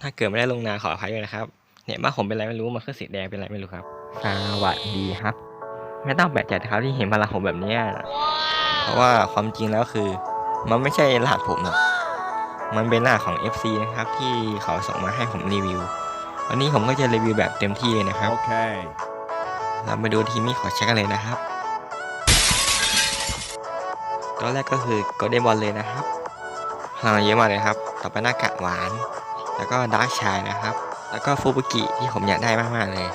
ถ้าเกิดไม่ได้ลงนามขออภัยด้วยนะครับ เนี่ยบ้านผมเป็นอะไรไม่รู้มันขึ้นสีแดงเป็นอะไรไม่รู้ครับสวัสดีครับ ไม่ต้องแปลกใจนะครับที่เห็นพลังผมแบบเนี้ยเพราะว่าความจริงแล้วคือ มันไม่ใช่รหัสผมหรอกมันเป็นรหัสของ FC นะครับที่เขาส่งมาให้ผมรีวิว วันนี้ผมก็จะรีวิวแบบเต็มที่เลยนะครับ Okay. เราไปดูทีมนี้ขอเช็คกันเลยนะครับตัวแรกก็คือโกลเด้นบอลเลยนะครับพลังเยอะมากเลยครับ ต่อไปหน้ากากหวาน แล้วก็ดาร์กชายนะครับ แล้วก็ฟูบุกิที่ผมอยากได้มากๆเลย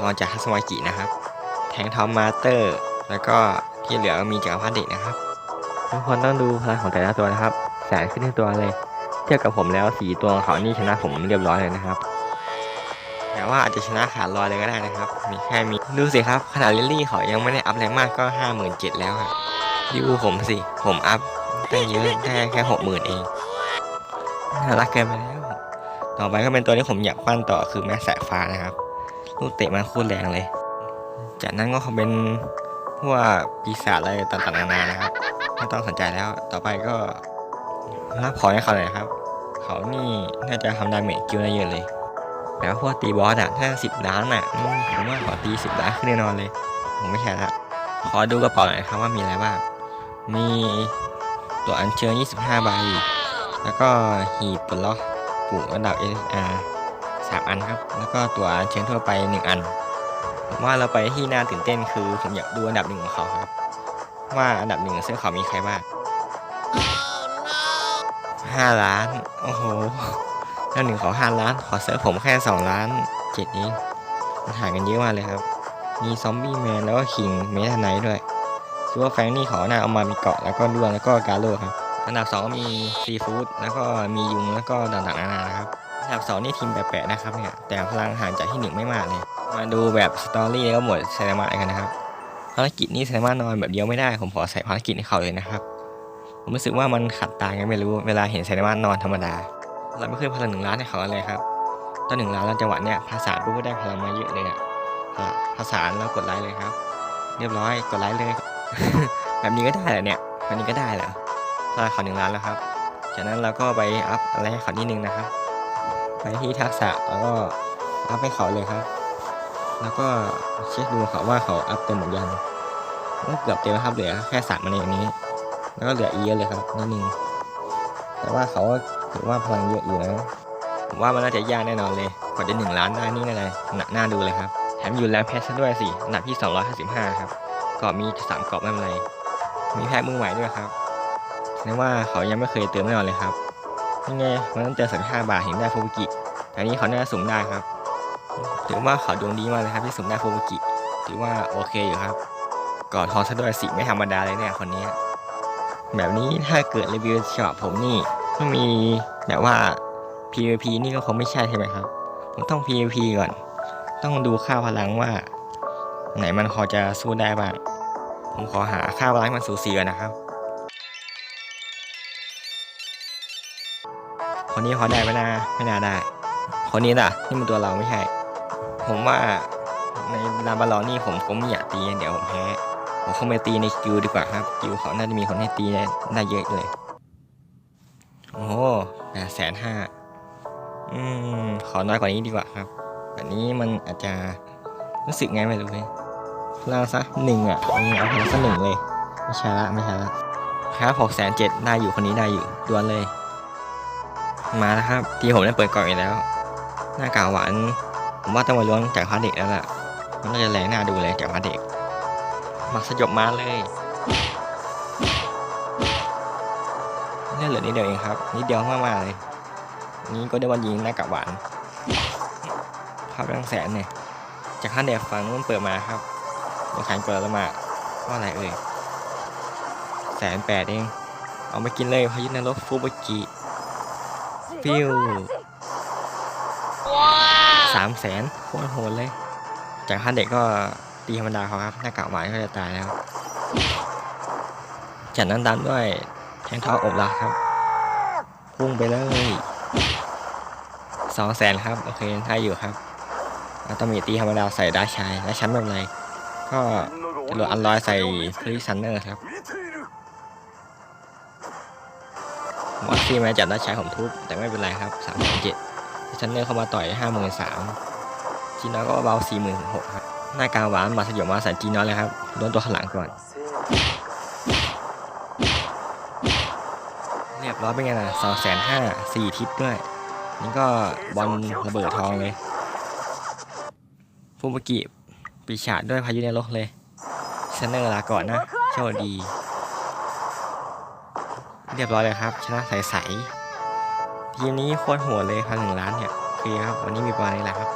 รองจากฮัสวากินะครับ แทงทอมมาสเตอร์ แล้วก็ที่เหลือมีจักรพรรดิเด็กนะครับ ทุกคนต้องดูพลังของแต่ละตัวนะครับ แสนขึ้นทั้งตัวเลย เทียบกับผมแล้วสีตัวของเขานี่ชนะผมเรียบร้อยเลยนะครับแต่ว่าอาจจะชนะขาดลอยเลยก็ได้นะครับ มีแค่มีดูสิครับขนาดลิลลี่เขายังไม่ได้อัพแรงมากก็ห้าหมื่นเจ็ดแล้วอะดูผมสิ ผมอัพตั้งเยอะได้แค่หกหมื่นเองน่ารักเกินไปแล้ว ต่อไปก็เป็นตัวที่ผมอยากปั้นต่อคือแม่สายฟ้านะครับ ลูกเตะมันโคตรแรงเลย จากนั้นก็คงเป็นพวกปีศาจอะไรต่างๆนานานะครับ ไม่ต้องสนใจแล้ว ต่อไปก็รับขอให้เขาเลยครับ เขานี่น่าจะทำดาเมจกิ้วได้เยอะเลยแต่ว่าพวกตีบอสอะถ้าสิบล้านอะผมว่าขอตีสิบล้านขึ้นแน่นอนเลย ผมไม่ใช่ละขอดูกระเป๋าหน่อยครับว่ามีอะไรบ้าง มีตัวอัญเชิญ25ใบ แล้วก็หีบปลดล็อก ปู่ระดับ SSR สามอันครับ แล้วก็ตัวเชิญทั่วไป 1 อัน ผมว่าเราไปที่น่าตื่นเต้นคือผมอยากดูอันดับหนึ่งของเขาครับ ว่าอันดับหนึ่งเซึ่งเขามีใครบ้างห้าล้าน โอ้โหแล้วหนึ่งขอห้าล้าน ขอเซิร์ผมแค่สองล้านเจ็ดเองมันห่างกันเยอะมากเลยครับ มีซอมบี้แมนแล้วก็คิงเมทาไนท์ด้วยซูเปอร์แฟงนี่เขาหน้าเอามามีเกาะแล้วก็ด้วงแล้วก็กาโร่ครับ อันดับสองมีซีฟู้ดแล้วก็มียุงแล้วก็ต่างๆนานานะครับอันดับสองนี่ทีมแปลกๆนะครับเนี่ยแต่พลังห่างจากที่หนึ่งไม่มากเลย มาดูแบบสตอรี่แล้วก็หมดไซนามะกันนะครับภารกิจนี้ไซนามะนอนแบบเดียวไม่ได้ผมขอใส่ภารกิจให้เขาเลยนะครับผมรู้สึกว่ามันขัดตาไงไม่รู้เวลาเห็นไซนามะนอนธรรมดา เราไม่ขึ้นพลังหนึ่งล้านให้เขาเลยครับตอนหนึ่งล้านแล้วจังหวะเนี้ยภาษาปุ๊บก็ได้พลังมาเยอะเลยอะภาษาแล้วกดไลค์เลยครับ เรียบร้อยกดไลค์เลย แบบนี้ก็ได้เหรอเนี่ยแบบนี้ก็ได้เหรอ พลังเขาหนึ่งล้านแล้วครับ จากนั้นเราก็ไปอัพอะไรให้เขานิดนึงนะครับ ไปที่ทักษะแล้วก็อัพให้เขาเลยครับ แล้วก็เช็คดูเขาว่าเขาอัพเต็มหมดยังก็เกือบเต็มแล้วครับเหลือแค่สามมันเองนี้ แล้วก็เหลืออีเยอะเลยครับนิดนึงแต่ว่าเขาถือว่าพลังเยอะอยู่นะผมว่ามันน่าจะยากแน่นอนเลยกว่าจะหนึ่งล้านได้นี่อะไรหนักหน้าดูเลยครับแถมอยู่แล้วแพทซะด้วยสิอันดับที่ 255 ครับกรอบมีสามกรอบไม่เป็นไรมีแพทมือใหม่ด้วยครับ แสดงว่าเขายังไม่เคยเติมแน่นอนเลยครับยังไงมันต้องเจอสักห้าบาทเห็นได้ฟูบุกิแต่นี้เขาน่าจะสุ่มได้ครับ ถือว่าเขาดวงดีมากเลยครับที่สุ่มได้ฟูบุกิ ถือว่าโอเคอยู่ครับกอดทองซะด้วยสิไม่ธรรมดาเลยเนี่ยคนนี้ แบบนี้ถ้าเกิดรีวิวฉบับผมนี่ต้องมีแบบว่า PVP นี่ก็คงไม่ใช่ใช่ไหมครับ ผมต้อง PVP ก่อน ต้องดูค่าพลังว่า ไหนมันพอจะสู้ได้บ้าง ผมขอหาค่าพลังมันสูสีก่อนนะครับ คนนี้พอได้ไหมนะไม่น่าได้ คนนี้ล่ะนี่มันตัวเราไม่ใช่ ผมว่าในลาบาลอนนี่ผมคงไม่อยากตีเดี๋ยวผมแพ้ผมคงไปตีในกิวดีกว่าครับกิวเขาน่าจะมีคนให้ตีได้เยอะเลย โอ้โหแปดแสนห้าอืมขอน้อยกว่านี้ดีกว่าครับแบบนี้มันอาจจะรู้สึกไงไม่รู้เลยเราซะหนึ่งอะเอาเอาพลังซะหนึ่งเลย ไม่ใช่ละไม่ใช่ละครับหกแสนเจ็ดได้อยู่คนนี้ได้อยู่ดวนเลย มาแล้วครับ ทีผมได้เปิดกล่องอีกแล้ว หน้ากากหวาน ผมว่าต้องมาล้วงจากพาร์ทเด็กแล้วล่ะ มันน่าจะแรงหน่าดูเลยจากพาร์ทเด็ก มาสยบมาเลยเลือดเหลือนิดเดียวเองครับ นิดเดียวมากๆเลย นี้ก็ได้วันยิงหน้ากากหวานครับตั้งแสนเนี่ย จากขั้นเด็กฟังมันเปิดมาครับเดี๋ยวแขนเปิดแล้วมาว่าอะไรเอ่ยแสนแปดเอง เอาไปกินเลยพายุนรกฟูบกิ ฟิวสามแสนโคตรโหดเลย จากขั้นเด็กก็ตีธรรมดาเขาครับ หน้ากากหวานก็จะตายแล้ว จากนั้นตามด้วยแทงเท้าอบรักครับ พุ่งไปเลยสองแสนครับ โอเคได้อยู่ครับแล้วต้องมีตีธรรมดาใส่ดาร์กชายและชั้นแบบไร ก็จะโหลดอันลอยใส่ฟรีซันเนอร์ครับ มอสซี่มาจับดาร์กชายผมทุบแต่ไม่เป็นไรครับสามเจ็ดชันเนอร์เข้ามาต่อยห้าหมื่นสามจีนอก็เบาสี่หมื่นหกครับหน้ากลางหวานมาสยบมาใส่จีนอเลยครับโดนตัวขลังก่อนเรียบร้อยเป็นไงล่ะสองแสนห้าสี่ทิปด้วย นี่ก็บอลระเบิดทองเลยฟูบุกิปีชาดด้วยพายุในโลกเลยชันเนอร์ลาก่อนนะโชคดี เรียบร้อยเลยครับ ชนะใสๆทีมนี้โคตรโหัวเลยพันหนึ่งล้านเนี่ยคือคครับวันนี้มีประมาณนี้แหละครับ